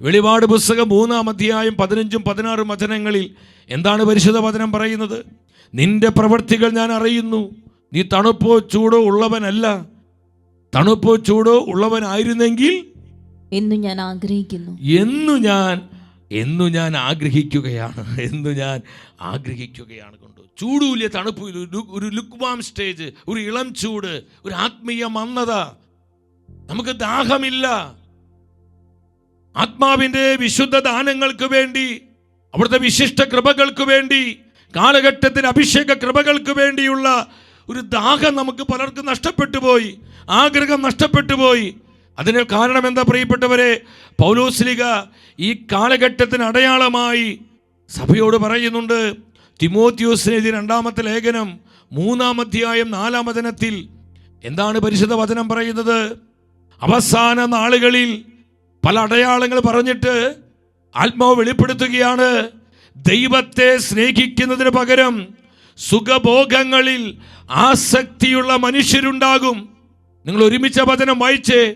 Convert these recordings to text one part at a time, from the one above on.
വെളിപാട് പുസ്തകം മൂന്നാം അധ്യായം പതിനഞ്ചും പതിനാറും വചനങ്ങളിൽ എന്താണ് പരിശുദ്ധ വചനം പറയുന്നത്? നിന്റെ പ്രവൃത്തികൾ ഞാൻ അറിയുന്നു. നീ തണുപ്പോ ചൂടോ ഉള്ളവനല്ല. തണുപ്പോ ചൂടോ ഉള്ളവനായിരുന്നെങ്കിൽ എന്നു ഞാൻ ആഗ്രഹിക്കുന്നു. എന്നു ഞാൻ എന്നു ഞാൻ ആഗ്രഹിക്കുകയാണ്. എന്നു ഞാൻ ആഗ്രഹിക്കുകയാണ് കൊണ്ടു. ചൂടുമില്ല തണുപ്പില്ല ഒരു ലുക്വാം സ്റ്റേജ് ഒരു ഇളം ചൂട് ഒരു ആത്മീയ മന്ദത. നമുക്ക് ദാഹമില്ല. ആത്മാവിന്റെ വിശുദ്ധ ദാനങ്ങൾക്ക് വേണ്ടി അവിടുത്തെ വിശിഷ്ട കൃപകൾക്ക് വേണ്ടി കാലഘട്ടത്തിന് അഭിഷേക കൃപകൾക്ക് വേണ്ടിയുള്ള ഒരു ദാഹം നമുക്ക് പലർക്കും നഷ്ടപ്പെട്ടു പോയി ആഗ്രഹം നഷ്ടപ്പെട്ടു പോയി. അതിന് കാരണം എന്താ പ്രിയപ്പെട്ടവരെ? പൗലോസ്ലിക ഈ കാലഘട്ടത്തിന് അടയാളമായി സഭയോട് പറയുന്നുണ്ട്. തിമോത്യോസിനെതിരെ രണ്ടാമത്തെ ലേഖനം മൂന്നാം അധ്യായം നാലാം വചനത്തിൽ എന്താണ് പരിശുദ്ധ വചനം പറയുന്നത്? അവസാന നാളുകളിൽ പല അടയാളങ്ങൾ പറഞ്ഞിട്ട് ആത്മാവ് വെളിപ്പെടുത്തുകയാണ്. ദൈവത്തെ സ്നേഹിക്കുന്നതിന് പകരം സുഖഭോഗങ്ങളിൽ ആസക്തിയുള്ള മനുഷ്യരുണ്ടാകും. നിങ്ങൾ ഒരുമിച്ച വചനം വായിച്ചേ.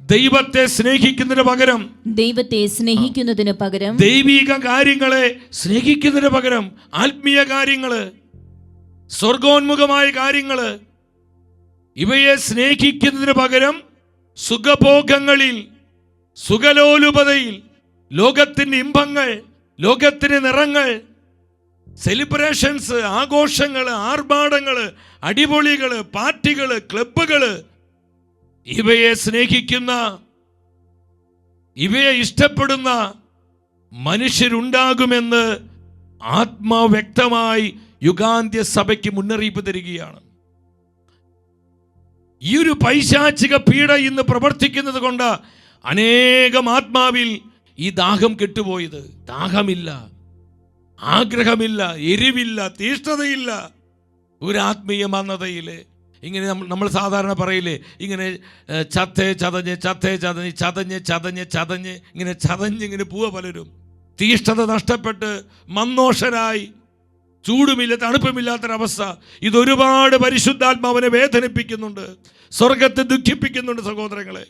ദൈവത്തെ സ്നേഹിക്കുന്നതിന് പകരം ദൈവത്തെ സ്നേഹിക്കുന്നതിന് പകരം ദൈവിക കാര്യങ്ങളെ സ്നേഹിക്കുന്നതിന് പകരം ആത്മീയ കാര്യങ്ങൾ സ്വർഗോന്മുഖമായ കാര്യങ്ങൾ ഇവയെ സ്നേഹിക്കുന്നതിന് പകരം സുഖഭോഗങ്ങളിൽ സുഖലോലുപതയിൽ ലോകത്തിന്റെ ഇമ്പങ്ങൾ ലോകത്തിന്റെ നിറങ്ങൾ സെലിബ്രേഷൻസ് ആഘോഷങ്ങൾ ആർഭാടങ്ങൾ അടിപൊളികൾ പാർട്ടികൾ ക്ലബുകൾ ഇവയെ സ്നേഹിക്കുന്ന ഇവയെ ഇഷ്ടപ്പെടുന്ന മനുഷ്യരുണ്ടാകുമെന്ന് ആത്മവ്യക്തമായി യുഗാന്ത്യ സഭയ്ക്ക് മുന്നറിയിപ്പ് തരികയാണ്. ഈ ഒരു പൈശാചിക പീഡ ഇന്ന് പ്രവർത്തിക്കുന്നത് കൊണ്ട് അനേകം ആത്മാവിൽ ഈ ദാഹം കെട്ടുപോയത്. ദാഹമില്ല ആഗ്രഹമില്ല എരിവില്ല തീഷ്ണതയില്ല ഒരു ആത്മീയ മന്നതയിലെ ഇങ്ങനെ നമ്മൾ നമ്മൾ സാധാരണ പറയില്ലേ ഇങ്ങനെ ചത്തേ ചതഞ്ഞ് ചത്തേ ചതഞ്ഞ് ചതഞ്ഞ് ചതഞ്ഞ് ചതഞ്ഞ് ഇങ്ങനെ ചതഞ്ഞ് ഇങ്ങനെ പോവുക പലരും. തീഷ്ണത നഷ്ടപ്പെട്ട് മന്നോഷരായി ചൂടുമില്ല തണുപ്പുമില്ലാത്തൊരവസ്ഥ. ഇതൊരുപാട് പരിശുദ്ധാത്മാവനെ വേദനിപ്പിക്കുന്നുണ്ട്. സ്വർഗത്തെ ദുഃഖിപ്പിക്കുന്നുണ്ട് സഹോദരങ്ങളെ.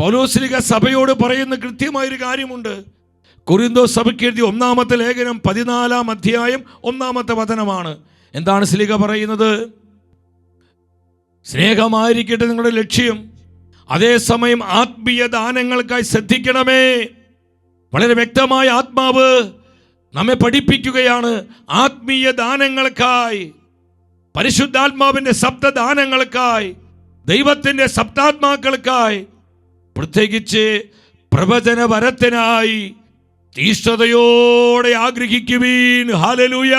പൗലോസ്ലിക സഭയോട് പറയുന്ന കൃത്യമായൊരു കാര്യമുണ്ട്. കുറിന്തോ സഭയ്ക്ക് എഴുതിയ ഒന്നാമത്തെ ലേഖനം പതിനാലാം അധ്യായം ഒന്നാമത്തെ വചനമാണ്. എന്താണ് സ്ലിക പറയുന്നത്? സ്നേഹമായിരിക്കട്ടെ നിങ്ങളുടെ ലക്ഷ്യം. അതേസമയം ആത്മീയ ദാനങ്ങൾക്കായി ശ്രദ്ധിക്കണമേ. വളരെ വ്യക്തമായ ആത്മാവ് നമ്മെ പഠിപ്പിക്കുകയാണ് ആത്മീയ ദാനങ്ങൾക്കായി. പരിശുദ്ധാത്മാവിന്റെ സപ്തദാനങ്ങൾക്കായി. ദൈവത്തിന്റെ സപ്താത്മാക്കൾക്കായി. പ്രത്യേകിച്ച് പ്രവചന വരത്തിനായി തീഷ്ണതയോടെ ആഗ്രഹിക്കുവീൻ. ഹാലലൂയ